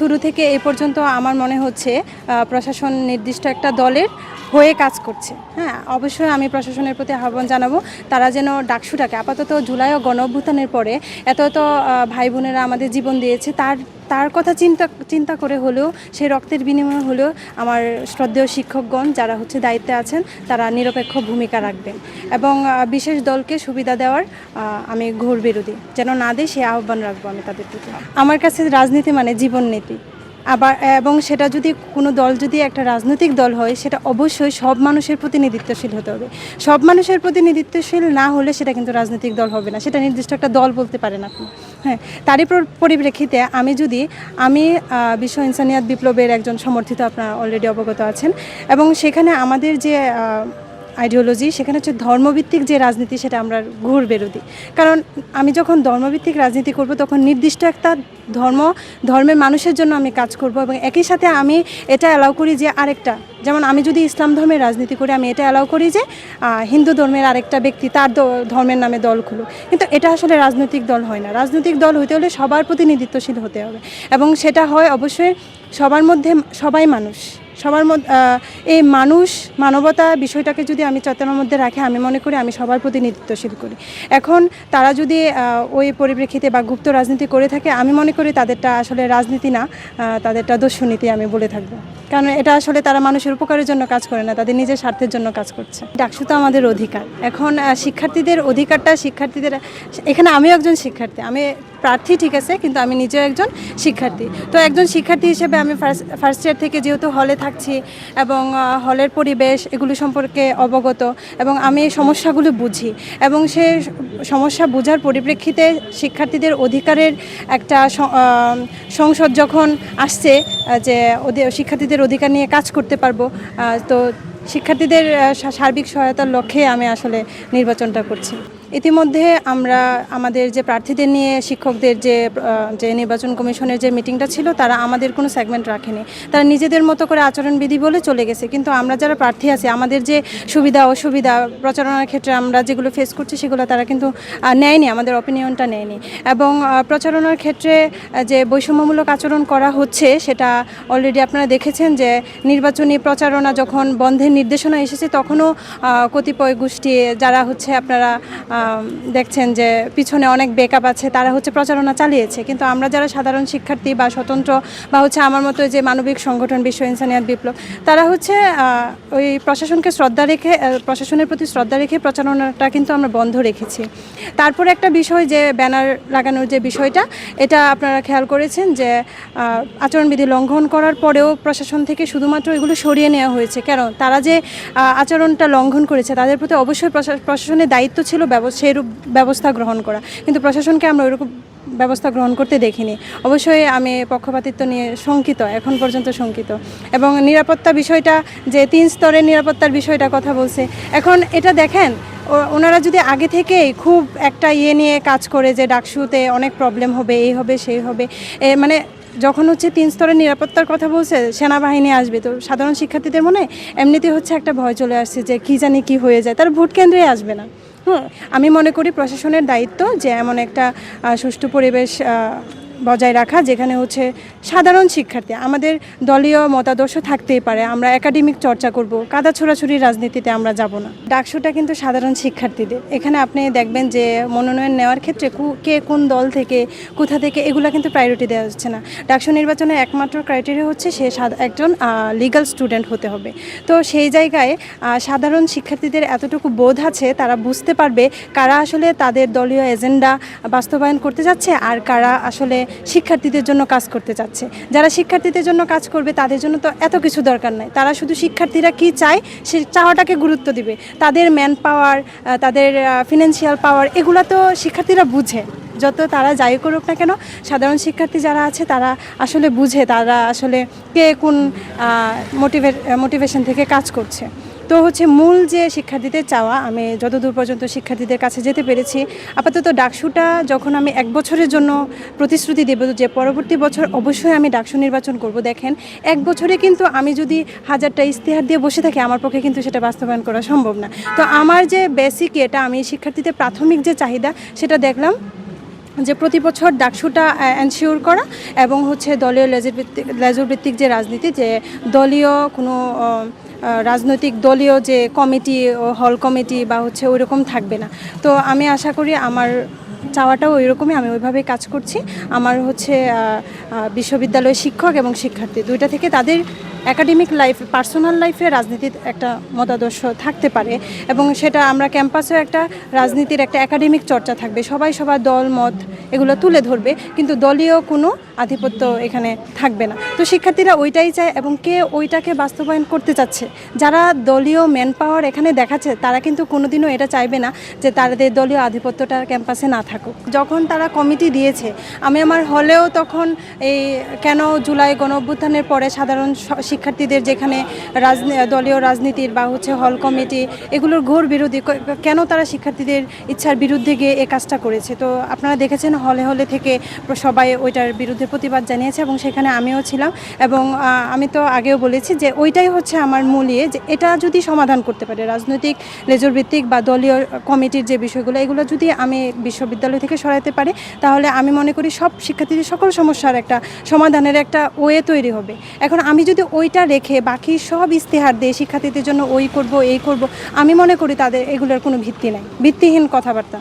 শুরু থেকে এ পর্যন্ত আমার মনে হচ্ছে প্রশাসন নির্দিষ্ট একটা দলের হয়ে কাজ করছে। হ্যাঁ অবশ্যই আমি প্রশাসনের প্রতি আহ্বান জানাব, তারা যেন ডাকসুটাকে আপাতত জুলাই ও গণ পরে এত এত ভাই বোনেরা আমাদের জীবন দিয়েছে, তার তার কথা চিন্তা চিন্তা করে হলেও, সেই রক্তের বিনিময়ে হলেও আমার শ্রদ্ধেয় শিক্ষকগণ যারা হচ্ছে দায়িত্বে আছেন, তারা নিরপেক্ষ ভূমিকা রাখবেন। এবং বিশেষ দলকে সুবিধা দেওয়ার আমি ঘোর বিরোধী। যেন না দেয় সে আহ্বান রাখব আমি তাদের প্রতি। আমার কাছে রাজনীতি মানে জীবন নীতি। আবার এবং সেটা যদি কোনো দল যদি একটা রাজনৈতিক দল হয়, সেটা অবশ্যই সব মানুষের প্রতিনিধিত্বশীল হতে হবে। সব মানুষের প্রতিনিধিত্বশীল না হলে সেটা কিন্তু রাজনৈতিক দল হবে না। সেটা নির্দিষ্ট একটা দল বলতে পারেন আপনি। হ্যাঁ তারই পরিপ্রেক্ষিতে আমি যদি, আমি বিশ্ব ইনসানিয়াত বিপ্লবের একজন সমর্থিত আপনারা অলরেডি অবগত আছেন এবং সেখানে আমাদের যে আইডিওলজি সেখানে হচ্ছে ধর্মভিত্তিক যে রাজনীতি, সেটা আমরা ঘুর বিরোধী কারণ আমি যখন ধর্মভিত্তিক রাজনীতি করব, তখন নির্দিষ্ট একটা ধর্ম, ধর্মের মানুষের জন্য আমি কাজ করব এবং একই সাথে আমি এটা অ্যালাউ করি যে আরেকটা। যেমন আমি যদি ইসলাম ধর্মের রাজনীতি করি, আমি এটা অ্যালাউ করি যে হিন্দু ধর্মের আরেকটা ব্যক্তি তার ধর্মের নামে দল খুলুক। কিন্তু এটা আসলে রাজনৈতিক দল হয় না। রাজনৈতিক দল হতে হলে সবার প্রতিনিধিত্বশীল হতে হবে। এবং সেটা হয় অবশ্যই সবার মধ্যে সবাই মানুষ। সবার মধ্যে এই মানুষ, মানবতা বিষয়টাকে যদি আমি চেতনার মধ্যে রাখি, আমি মনে করি আমি সবার প্রতিনিধিত্বশীল করি। এখন তারা যদি ওই পরিপ্রেক্ষিতে বা গুপ্ত রাজনীতি করে থাকে, আমি মনে করি তাদেরটা আসলে রাজনীতি না তাদেরটা দস্যুনীতি আমি বলে থাকব। কারণ এটা আসলে তারা মানুষের উপকারের জন্য কাজ করে না, তাদের নিজের স্বার্থের জন্য কাজ করছে। ডাকসু তো আমাদের অধিকার। এখন শিক্ষার্থীদের অধিকারটা শিক্ষার্থীদের, এখানে আমিও একজন শিক্ষার্থী, আমি প্রার্থী ঠিক আছে, কিন্তু আমি নিজেও একজন শিক্ষার্থী। তো একজন শিক্ষার্থী হিসেবে আমি ফার্স্ট ফার্স্ট ইয়ার থেকে যেহেতু হলে থাকছি এবং হলের পরিবেশ এগুলো সম্পর্কে অবগত এবং আমি সমস্যাগুলো বুঝি এবং সে সমস্যা বোঝার পরিপ্রেক্ষিতে শিক্ষার্থীদের অধিকারের একটা সংসদ যখন আসছে যে ওদের শিক্ষার্থীদের অধিকার নিয়ে কাজ করতে পারব। তো শিক্ষার্থীদের সার্বিক সহায়তার লক্ষ্যে আমি আসলে নির্বাচনটা করছি। ইতিমধ্যে আমরা আমাদের যে প্রার্থীদের নিয়ে, শিক্ষকদের যে যে নির্বাচন কমিশনের যে মিটিংটা ছিল, তারা আমাদের কোনো সেগমেন্ট রাখেনি। তারা নিজেদের মতো করে আচরণবিধি বলে চলে গেছে। কিন্তু আমরা যারা প্রার্থী আছি, আমাদের যে সুবিধা, অসুবিধা প্রচারণার ক্ষেত্রে আমরা যেগুলো ফেস করছি, সেগুলো তারা কিন্তু নেয়নি, আমাদের অপিনিয়নটা নেয়নি। এবং প্রচারণার ক্ষেত্রে যে বৈষম্যমূলক আচরণ করা হচ্ছে, সেটা অলরেডি আপনারা দেখেছেন যে, নির্বাচনী প্রচারণা যখন বন্ধের নির্দেশনা এসেছে, তখনও কতিপয় গোষ্ঠী, যারা হচ্ছে আপনারা দেখছেন যে পিছনে অনেক বেকআপ আছে, তারা হচ্ছে প্রচারণা চালিয়েছে। কিন্তু আমরা যারা সাধারণ শিক্ষার্থী বা স্বতন্ত্র বা হচ্ছে আমার মতো যে মানবিক সংগঠন, বিশ্ব ইনসানিয়াত বিপ্লব, তারা হচ্ছে ওই প্রশাসনকে শ্রদ্ধা রেখে প্রশাসনের প্রতি শ্রদ্ধা রেখে প্রচারণাটা কিন্তু আমরা বন্ধ রেখেছি। তারপরে একটা বিষয় যে ব্যানার লাগানোর যে বিষয়টা, এটা আপনারা খেয়াল করেছেন যে আচরণবিধি লঙ্ঘন করার পরেও প্রশাসন থেকে শুধুমাত্র এগুলো সরিয়ে নেওয়া হয়েছে। কেন? তারা যে আচরণটা লঙ্ঘন করেছে, তাদের প্রতি অবশ্যই প্রশাসনের দায়িত্ব ছিল ব্যব- সেইরূপ ব্যবস্থা গ্রহণ করা। কিন্তু প্রশাসনকে আমরা ওইরকম ব্যবস্থা গ্রহণ করতে দেখিনি। অবশ্যই আমি পক্ষপাতিত্ব নিয়ে শঙ্কিত, এখন পর্যন্ত শঙ্কিত। এবং নিরাপত্তা বিষয়টা, যে তিন স্তরের নিরাপত্তার বিষয়টা কথা বলছে, এখন এটা দেখেন ওনারা যদি আগে থেকেই খুব একটা ইয়ে নিয়ে কাজ করে যে ডাকসুতে অনেক প্রবলেম হবে, এই হবে, সেই হবে মানে যখন হচ্ছে তিন স্তরের নিরাপত্তার কথা বলছে, সেনাবাহিনী আসবে, তো সাধারণ শিক্ষার্থীদের মনে এমনিতে হচ্ছে একটা ভয় চলে আসছে যে কী জানি কি হয়ে যায়, তারা ভোট কেন্দ্রে আসবে না। আমি মনে করি প্রশাসনের দায়িত্ব যে এমন একটা সুষ্ঠু পরিবেশ বজায় রাখা, যেখানে হচ্ছে সাধারণ শিক্ষার্থী, আমাদের দলীয় মতাদর্শ থাকতেই পারে, আমরা একাডেমিক চর্চা করব, কাদা ছোড়াছুড়ি রাজনীতিতে আমরা যাব না। ডাকসুটা কিন্তু সাধারণ শিক্ষার্থীদের। এখানে আপনি দেখবেন যে মনোনয়ন নেওয়ার ক্ষেত্রে কু- কোন দল থেকে, কোথা থেকে, এগুলো কিন্তু প্রায়োরিটি দেওয়া হচ্ছে না। ডাকসু নির্বাচনে একমাত্র ক্রাইটেরিয়া হচ্ছে সে একজন লিগ্যাল স্টুডেন্ট হতে হবে। তো সেই জায়গায় সাধারণ শিক্ষার্থীদের এতটুকু বোধ আছে, তারা বুঝতে পারবে কারা আসলে তাদের দলীয় এজেন্ডা বাস্তবায়ন করতে যাচ্ছে, আর কারা আসলে শিক্ষার্থীদের জন্য কাজ করতে চাচ্ছে। যারা শিক্ষার্থীদের জন্য কাজ করবে, তাদের জন্য তো এত কিছু দরকার নাই। তারা শুধু শিক্ষার্থীরা কি চায়, সে চাওয়াটাকে গুরুত্ব দিবে। তাদের ম্যান পাওয়ার তাদের ফিনান্সিয়াল পাওয়ার এগুলো তো শিক্ষার্থীরা বুঝে। যত তারা যাই করুক না কেন, সাধারণ শিক্ষার্থী যারা আছে, তারা আসলে বুঝে তারা আসলে কে কোন মোটিভে মোটিভেশন থেকে কাজ করছে। তো হচ্ছে মূল যে শিক্ষার্থীদের চাওয়া, আমি যতদূর পর্যন্ত শিক্ষার্থীদের কাছে যেতে পেরেছি, আপাতত ডাকসুটা যখন আমি এক বছরের জন্য প্রতিশ্রুতি দেব যে পরবর্তী বছর অবশ্যই আমি ডাকসু নির্বাচন করব, দেখেন, এক বছরে কিন্তু আমি যদি হাজারটা ইস্তেহার দিয়ে বসে থাকি, আমার পক্ষে কিন্তু সেটা বাস্তবায়ন করা সম্ভব না। তো আমার যে বেসিক এটা, আমি শিক্ষার্থীদের প্রাথমিক যে চাহিদা, সেটা দেখলাম যে প্রতি বছর ডাকসুটা এনশিওর করা এবং হচ্ছে দলীয় লেজুর ভিত্তিক যে রাজনীতি, যে দলীয় কোনো রাজনৈতিক দলীয় যে কমিটি হল কমিটি বা হচ্ছে ওই রকম থাকবে না। তো আমি আশা করি আমার চাওয়াটাও ওই রকমই আমি ওইভাবেই কাজ করছি। আমার হচ্ছে বিশ্ববিদ্যালয়ের শিক্ষক এবং শিক্ষার্থী, দুইটা থেকে তাদের একাডেমিক লাইফ পার্সোনাল লাইফে রাজনীতির একটা মতাদর্শ থাকতে পারে এবং সেটা আমরা ক্যাম্পাসেও একটা রাজনীতির একটা একাডেমিক চর্চা থাকবে। সবাই সবার দল, মত এগুলো তুলে ধরবে, কিন্তু দলীয় কোনো আধিপত্য এখানে থাকবে না। তো শিক্ষার্থীরা ওইটাই চায় এবং কে ওইটাকে বাস্তবায়ন করতে চাচ্ছে? যারা দলীয় ম্যান পাওয়ার এখানে দেখাচ্ছে, তারা কিন্তু কোনোদিনও এটা চাইবে না যে তাদের দলীয় আধিপত্যটা ক্যাম্পাসে না থাকুক। যখন তারা কমিটি দিয়েছে, আমি আমার হলেও তখন এই কেন জুলাই গণ পরে সাধারণ শিক্ষার্থীদের যেখানে দলীয় রাজনীতির বা হচ্ছে হল কমিটি, এগুলোর ঘোর বিরোধী। কেন তারা শিক্ষার্থীদের ইচ্ছার বিরুদ্ধে গিয়ে এ কাজটা করেছে? তো আপনারা দেখেছেন হলে হলে থেকে সবাই ওইটার বিরুদ্ধে প্রতিবাদ জানিয়েছে এবং সেখানে আমিও ছিলাম এবং আমি তো আগেও বলেছি যে ওইটাই হচ্ছে আমার মূল ইয়ে যে এটা যদি সমাধান করতে পারে, রাজনৈতিক লেজর ভিত্তিক বা দলীয় কমিটির যে বিষয়গুলো, এগুলো যদি আমি বিশ্ববিদ্যালয় থেকে সরাতে পারি, তাহলে আমি মনে করি সব শিক্ষার্থীদের সকল সমস্যার একটা সমাধানের একটা ওয়ে তৈরি হবে। এখন আমি যদি ওইটা রেখে বাকি সব ইস্তেহার দিয়ে শিক্ষার্থীদের জন্য ওই করব, এই করব। আমি মনে করি তাদের এগুলোর কোনো ভিত্তি নাই। ভিত্তিহীন কথাবার্তা।